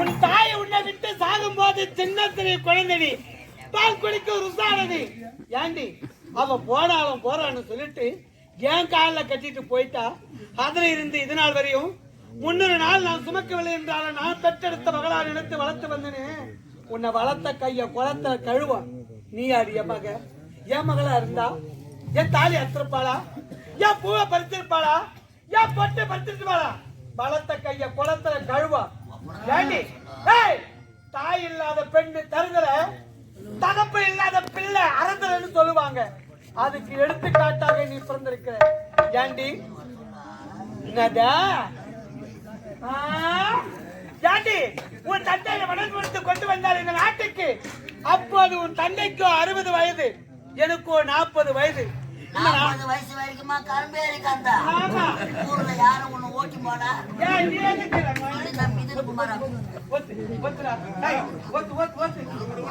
உன் தாயை உன்னை விட்டு சாகும்போது போது சிறிய குழந்தை பால் குடிக்க ருசானது ஏண்டி? அவ போனாலும் போறான்னு சொல்லிட்டு என் காலில் கட்டிட்டு போயிட்டா. அதுல இருந்து இது நாள் வரையும் முன்னொரு நாள் நான் சுமக்கவில்லை என்றால நான் பெற்றெடுத்த மகளார் நினைத்து வளர்த்து வந்தேனே. உன்னை வளர்த்த கைய குளத்துல கழுவ. நீ யார் என் மக? என் மகளா இருந்தா? என் தாலி அத்திருப்பாளா என் பூவை பறித்திருப்பாளா? என் பொட்டை பறித்திருப்பாளா? வளர்த்த கைய குளத்துல கழுவா. ஏண்டி? ஏய் தாய் இல்லாத பெண்ணு தருதல தகப்பு இல்லாத பிள்ளை அறந்தலன்னு சொல்லுவாங்க. அதுக்கு எடுத்துக்காட்டாக நீ பிறந்திருக்கிற. ஏண்டி? என்னதா? ஆ? ஏண்டி? உன் தந்தையை மணல் கொடுத்து கொண்டு வந்தார் இந்த நாட்டுக்கு. அப்போது உன் தந்தைக்கோ அறுபது வயது எனக்கோ நாற்பது வயது. நாற்பது வயசு வரைக்குமா கந்தா. ஆமா. ஊர்ல யாரும் ஒண்ணு ஓட்டி? நான் மிதிரு குமாரா.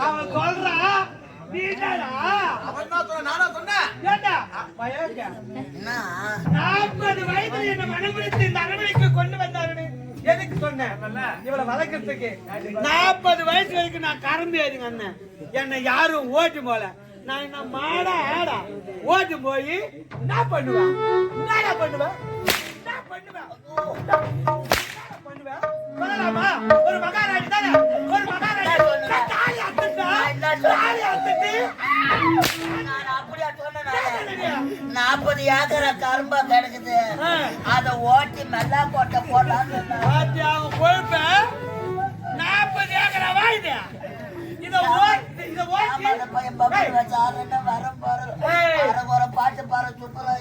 அவன் சொல்றா, நீ என்னடா? ஏண்டா? பயக்க. என்ன நாற்பது வயதுல என்னை மனமுடித்து இந்த அரண்மனைக்கு கொண்டு வந்தாருன்னு எதுக்கு சொன்னேன்? இவளை வளர்க்கறதுக்கு. நாற்பது வயசு வரைக்கும் நான் கரம்பு ஏறிங்க அண்ணன் என்னை யாரும் ஓட்டு போல நான் என்ன மாடா ஆடா? ஓட்டு போய் என்ன பண்ணுவேன் என்னடா பண்ணுவேன் என்ன பண்ணுவேன் என்னடா பண்ணுவேன் சொல்லலாமா ஒரு மகாராணி தானே? ஒரு மகாராணி. தாலி அத்துட்டா தாலி நாற்பது ஏக்கரை கரும்பா கிடக்குது. அத ஓட்டி மெல்லா சொன்னேன். பாத்தி அவன் கொழுப்ப? நாற்பது ஏக்கரா இது? இத ஓட்டி பாட்டு பாரு, சூப்பரா.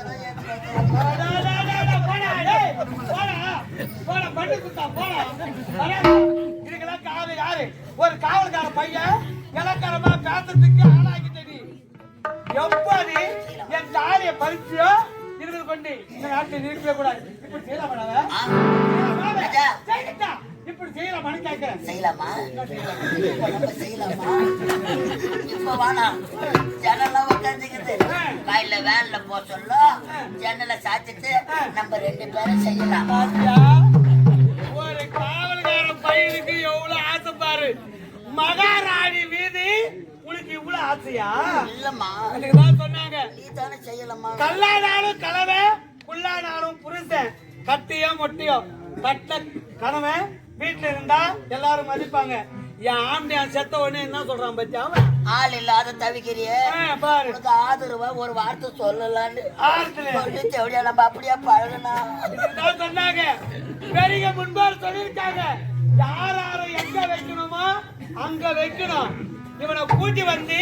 இதுக்கெல்லாம் காவல் யாரு? ஒரு காவல்கார பையன் இலக்காரமா பேசுறதுக்கு ஆளாக்கிட்ட நீ. எப்படி என் தாலியை பறிச்சியோ? இருக்குது கொண்டு. இந்த நாட்டில் இருக்கவே கூடாது. இப்படி செய்யலாமா இப்படி செய்யலாமா? இப்ப நம்ம செய்யலாமா? இப்ப வேணாம் ஜன்னல்லாம் உட்காந்துக்கிட்டு காலையில வேன்ல போக சொல்ல. ஜன்னலை சாத்திட்டு நம்ம ரெண்டு பேரும் செய்யலாம்? ஒரு காவல்கார பையனுக்கு எவ்வளவு ஆசை பாரு. மகாராணி வீதி உனக்கு இவ்வளவு ஆசையா? இல்லம்மா. அதுக்குதான் சொன்னாங்க. நீ தானே செய்யலாமா? கல்லானாலும் கலவை புல்லானாலும் புருஷன். கட்டியோ மொட்டியோ கட்ட கணவன் வீட்டுல இருந்தா எல்லாரும் மதிப்பாங்க. என் ஆம்பியான் செத்த உடனே என்ன சொல்றான் பத்தியா ஆள் இல்லாத தவிக்கிறியே. பாரு. ஆதரவா ஒரு வார்த்தை சொல்லலான்னு. தேவையா நம்ம அப்படியே பழகுனா? சொன்னாங்க. பெரிய முன்பார் சொல்லியிருக்காங்க. யார் யாரை எங்க வைக்கணுமோ அங்க வைக்கணும். இவனை கூட்டி வந்து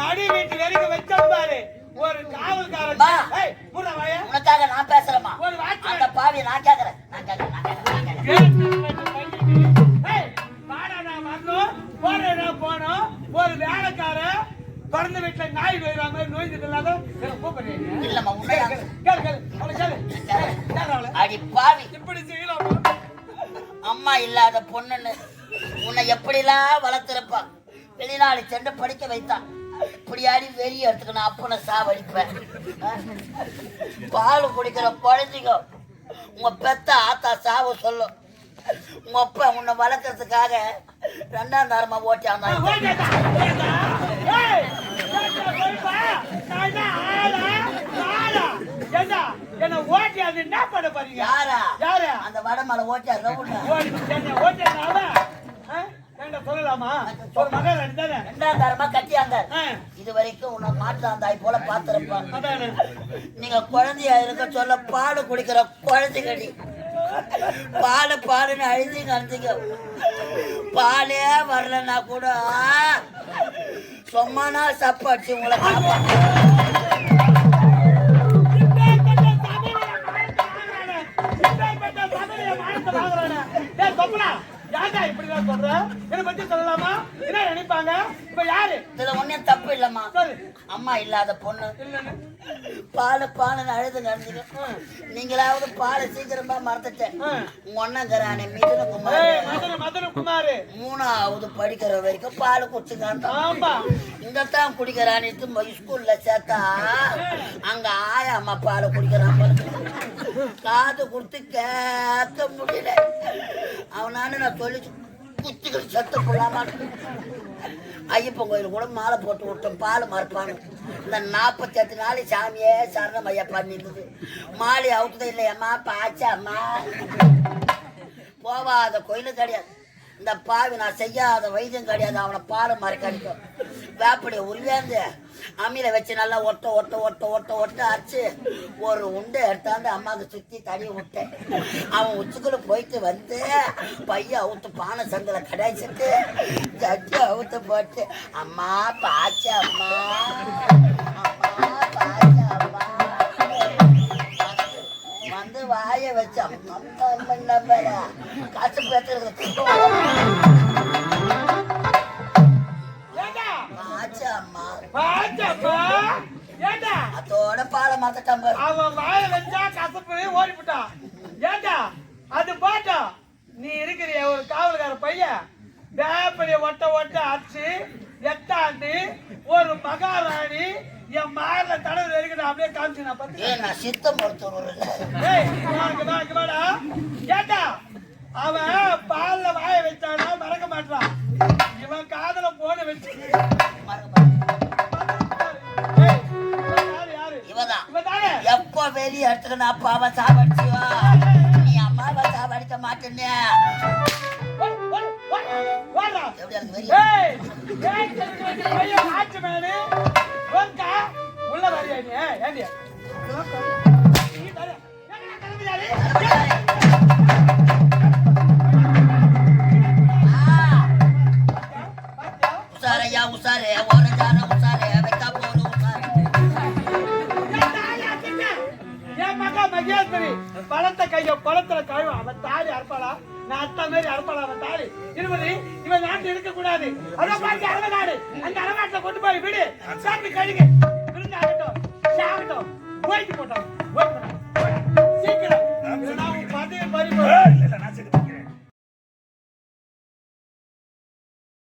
நடு வீட்டு வரைக்கும் வச்சான் பாரு. ஒரு காவல்காரன். உனக்காக நான் பேசுறேம்மா. ஒரு வாட்ச் அந்த பாவியை நான் கேக்குறேன். நான் கேக்குறேன் அடி பாவி இப்படி செய்யலாமா அம்மா இல்லாத பொண்ணுன்னு உன்னை எப்படிலாம் வளர்த்திருப்பா வெளிநாடு சென்று படிக்க வைத்தான் இப்படியாடி வெளியே எடுத்துக்கணும் அப்பனை சாவடிப்பேன் பால் குடிக்கிற குழந்தைங்க உங்க பெத்த ஆத்தா சாவ சொல்லும் உங்க அப்பா உன்னை வளர்க்கறதுக்காக ரெண்டாம் தாரமா ஓட்டி வந்தான் ஓடியாடா, ஓடியாடா. ஏய், ஏண்டா, போய்ப்பா. நான் என்ன ஆளா? ஆளா? ஏண்டா, என்னை என்ன பண்ண போறீங்க? யாரா? யாரு? அந்த வடமலை ஓட்டியா ரவுண்டா ஓடி, என்னை ஓட்டியாடா அவன்? ஆ? ஏண்டா, சொல்லலாமா? ஒரு மகள் அடித்தானே ரெண்டாம் தாரமா கட்டியாங்க இது வரைக்கும் உன்னை மாற்றாந்தாய் போல பார்த்திருப்பான். அதானே. நீங்க குழந்தையா இருக்க சொல்ல பால் குடிக்கிற குழந்தைங்கடி பால் பாலுன்னு அழுதி கலந்துங்க பாலே வரலன்னா கூட சும்மானா சப்பு அடிச்சு உங்களை மானத்தை வாங்குறானே. டேய், கொப்பலா, ஏன்டா இப்படிலாம் சொல்ற? என்னை பத்தி சொல்லலாமா? என்ன நினைப்பாங்க? இப்ப யாரு? இதுல ஒண்ணும் தப்பு இல்லம்மா. அம்மா இல்லாத பொண்ணு. பால் பாலுன்னு அழுது கலந்துங்க நீங்களாவது பாலை சீக்கிரமா மறந்துட்டேன் ஒன்னங்கிறானே மிதுன குமார் குமாரு. மூணாவது படிக்கிற வரைக்கும் பால் குடிச்சுக்கான் ஆமா. இங்க தான் குடிக்கிறான்னு ஸ்கூல்ல சேர்த்தா அங்க ஆயா அம்மா பால் குடிக்கிறான். காது கொடுத்து கேட்க முடியல. அவனான நான் சொல்லி குத்திகள் செத்து போடாம ஐயப்பன் கோயில் கூட மாலை போட்டு விட்டோம். பால் மறப்பானு. இந்த நாற்பத்தி எட்டு நாள் சாமியே சரணம் ஐயப்பா நின்றுது மாலை அவுட்டதே இல்லையம்மா பாச்சாம்மா போவாத கோயிலும் கிடையாது. இந்த பாவி நான் செய்யாத வைத்தியம் கிடையாது. அவனை பால் மறக்கடிக்கும் வேப்படைய உருவியாந்து அம்மியில வச்சு நல்லா ஒட்ட ஒட்ட ஒட்ட ஒட்ட ஒட்ட அரைச்சு ஒரு உண்டை எடுத்தாந்து அம்மாவுக்கு சுத்தி தடி விட்டேன். அவன் உச்சிக்குள்ள போயிட்டு வந்து பையன் அவுத்து பானை சந்தில கடைச்சிட்டு ஜட்டி அவுத்து போட்டு அம்மா பாச்சு அம்மா அம்மா பாச்சு அம்மா. வந்து வாய வச்சு அம்மா காசு பேத்துறது ஏண்டா அதோட பாலை மாத்தட்டான் அவன் வாய வச்சா கசப்பு ஓடிவிட்டான் ஏண்டா அது பாட்டா நீ இருக்கிறிய? ஒரு காவல்கார பையன். வேப்படைய ஒட்ட ஒட்ட அடிச்சு எட்டாண்டு ஒரு மகாராணி என் மாரில தடவை வரைக்கும் அப்படியே காமிச்சு நான் பத்தி ஏன் நான் சித்த மருத்துவர். ஏண்டா, அவன் பால்ல எப்போ வெளியே எடுத்துக்கணும்? அப்பாவை சாவடிச்சிவா? நீ அம்மாவை சாவடிக்க மாட்டேன்னு. ஓடு, ஓடு, ஓடு, ஓடுடா. முகத்துல கழுவ அவன் தாலி அறுப்பாளா? நான் அத்தா மாதிரி அறுப்பாளா அவன் தாலி? இருபது இவன் நாட்டு இருக்க கூடாது. அதோ பாருங்க அரவ நாடு. அந்த அரவாட்டில கொண்டு போய் விடு. சாப்பிட்டு கழுங்க. விருந்து ஆகட்டும் சாகட்டும் போயிட்டு போட்டோம். சீக்கிரம். பதவி பறிப்போம்.